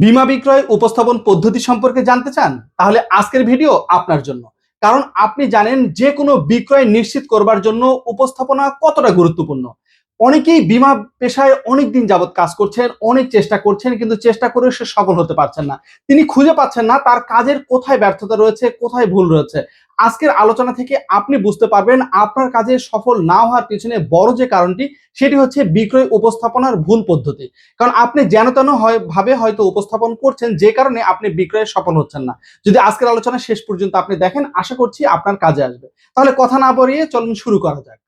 বীমা বিক্রয় উপস্থাপন পদ্ধতি সম্পর্কে জানতে চান, তাহলে আজকের ভিডিও আপনার জন্য। কারণ আপনি জানেন যে কোনো বিক্রয় নিশ্চিত করবার জন্য উপস্থাপনা কতটা গুরুত্বপূর্ণ। অনেকেই বীমা পেশায় অনেক দিন যাবৎ কাজ করছেন, অনেক চেষ্টা করছেন, কিন্তু চেষ্টা করে সে সফল হতে পারছেন না। তিনি খুঁজে পাচ্ছেন না তার কাজের কোথায় ব্যর্থতা রয়েছে, কোথায় ভুল রয়েছে। আজকের আলোচনা থেকে আপনি বুঝতে পারবেন আপনার কাজে সফল না হওয়ার পিছনে বড় যে কারণটি, সেটি হচ্ছে বিক্রয় উপস্থাপনার ভুল পদ্ধতি। কারণ আপনি যেন তেন হয়, ভাবে হয়তো উপস্থাপন করছেন, যে কারণে আপনি বিক্রয়ে সফল হচ্ছেন না। যদি আজকের আলোচনা শেষ পর্যন্ত আপনি দেখেন, আশা করছি আপনার কাজে আসবে। তাহলে কথা না বলিয়ে চলুন শুরু করা যাক।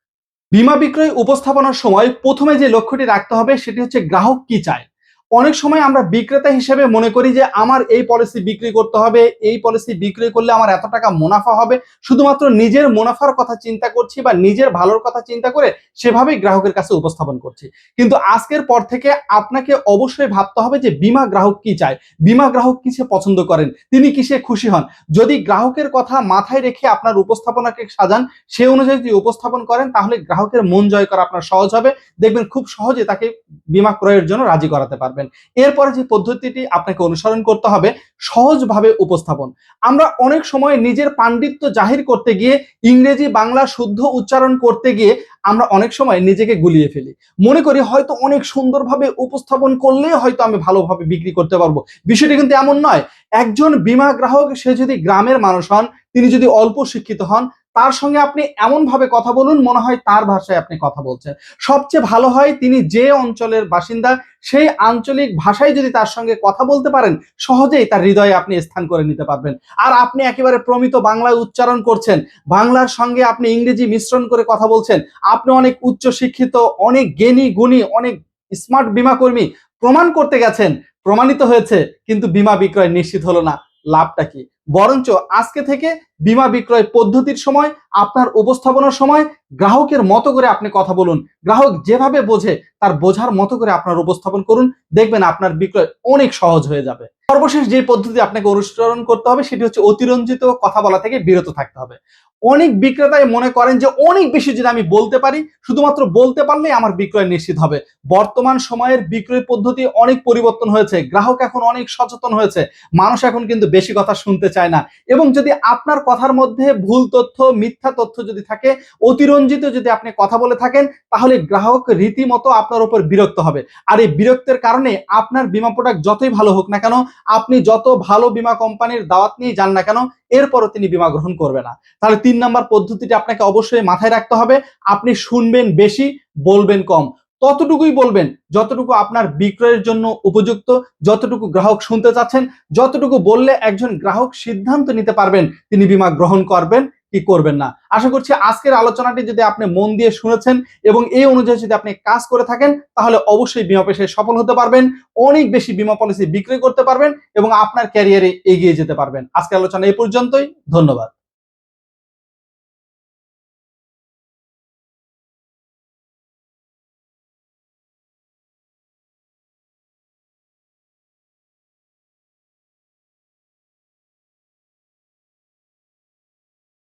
বীমা বিক্রয় উপস্থাপনার সময় প্রথমে যে লক্ষ্যটি রাখতে হবে সেটি হচ্ছে গ্রাহক কি চায়। অনেক সময় আমরা বিক্রেতা হিসেবে মনে করি যে আমার এই পলিসি বিক্রি করতে হবে, এই পলিসি বিক্রি করলে আমার এত টাকা মুনাফা হবে। শুধুমাত্র নিজের মুনাফার কথা চিন্তা করছি বা নিজের ভালোর কথা চিন্তা করে সেভাবেই গ্রাহকের কাছে উপস্থাপন করছি। কিন্তু আজকের পর থেকে আপনাকে অবশ্যই ভাবতে হবে যে বিমা গ্রাহক কি চায়, বিমা গ্রাহক কিসে পছন্দ করেন, তিনি কিসে খুশি হন? যদি গ্রাহকের কথা মাথায় রেখে আপনার উপস্থাপনাকে সাজান, সে অনুযায়ী যদি উপস্থাপন করেন, তাহলে গ্রাহকের মন জয় করা আপনার সহজ হবে। দেখবেন খুব সহজে তাকে বিমা ক্রয়ের জন্য রাজি করাতে পারবেন। এরপরে যে পদ্ধতিটি আপনাকে অনুসরণ করতে হবে, সহজভাবে উপস্থাপন। আমরা অনেক সময় নিজের পাণ্ডিত্য জাহির করতে গিয়ে, ইংরেজি বাংলা শুদ্ধ উচ্চারণ করতে গিয়ে আমরা অনেক সময় নিজেকে গুলিয়ে ফেলি। মনে করি হয়তো অনেক সুন্দরভাবে উপস্থাপন করলে হয়তো আমি ভালোভাবে বিক্রি করতে পারব। বিষয়টি কিন্তু এমন নয়। একজন বীমা গ্রাহক, সে যদি গ্রামের মানুষ হন, তিনি যদি অল্প শিক্ষিত হন তার সঙ্গে আপনি এমন ভাবে কথা বলুন, মনে হয় তার ভাষায় আপনি কথা বলছেন। সবচেয়ে ভালো হয় তিনি যে অঞ্চলের বাসিন্দা, সেই আঞ্চলিক ভাষায় যদি তার সঙ্গে কথা বলতে পারেন, সহজেই তার হৃদয়ে আপনি স্থান করে নিতে পারবেন। আর আপনি একেবারে প্রমিত বাংলায় উচ্চারণ করছেন, বাংলার সঙ্গে আপনি ইংরেজি মিশ্রণ করে কথা বলছেন, আপনি অনেক উচ্চ শিক্ষিত, অনেক জ্ঞানী, গুণী, অনেক স্মার্ট বীমা কর্মী প্রমাণ করতে গেছেন, প্রমাণিত হয়েছে, কিন্তু বীমা বিক্রয় নিশ্চিত হলো না। লাভটা কি? বরঞ্চ আজকে থেকে বিমা বিক্রয় পদ্ধতির সময়, আপনার উপস্থাপনার সময়, গ্রাহকের মতো করে আপনি কথা বলুন। গ্রাহক যেভাবে বোঝে, তার বোঝার মতো করে আপনার উপস্থাপন করুন। দেখবেন আপনার বিক্রয় অনেক সহজ হয়ে যাবে। সর্বশেষ যে পদ্ধতি আপনাকে অনুসরণ করতে হবে, সেটি হচ্ছে অতিরঞ্জিত কথা বলা থেকে বিরত থাকতে হবে। অনেক বিক্রেতাই মনে করেন যে অনেক বেশি যদি আমি বলতে পারি, শুধুমাত্র বলতে পারলেই আমার বিক্রয় নিশ্চিত হবে। বর্তমান সময়ের বিক্রয় পদ্ধতি অনেক পরিবর্তন হয়েছে, গ্রাহক এখন অনেক সচেতন হয়েছে, মানুষ এখন কিন্তু বেশি কথা শুনতে চায় না। এবং যদি আপনার কথার মধ্যে ভুল তথ্য, মিথ্যা তথ্য যদি থাকে, অতিরঞ্জিত যদি আপনি কথা বলে থাকেন, তাহলে গ্রাহক রীতিমতো আপনার উপর বিরক্ত হবে। আর এই বিরক্তের কারণে আপনার বিমা প্রোডাক্ট যতই ভালো হোক না কেন, আপনি যত ভালো বীমা কোম্পানির দাওয়াত নিয়ে যান না কেন এরপরও তিনি বিমা গ্রহণ করবে না। তাহলে তিন নাম্বার পদ্ধতিটি আপনাকে অবশ্যই মাথায় রাখতে হবে। আপনি শুনবেন বেশি, বলবেন কম। ততটুকুই বলবেন, যতটুকু আপনার বিক্রয়ের জন্য উপযুক্ত, যতটুকু গ্রাহক শুনতে চাচ্ছেন, যতটুকু বললে একজন গ্রাহক সিদ্ধান্ত নিতে পারবেন, তিনি বিমা গ্রহণ করবেন। কি করবেন না। আশা করছি আজকের আলোচনাটি যদি আপনি মন দিয়ে শুনেছেন এবং এই অনুযায়ী যদি আপনি কাজ করে থাকেন, তাহলে অবশ্যই বিমা পেশায় সফল হতে পারবেন, অনেক বেশি বিমা পলিসি বিক্রি করতে পারবেন এবং আপনার ক্যারিয়ারে এগিয়ে যেতে পারবেন। আজকের আলোচনা এই পর্যন্তই, ধন্যবাদ।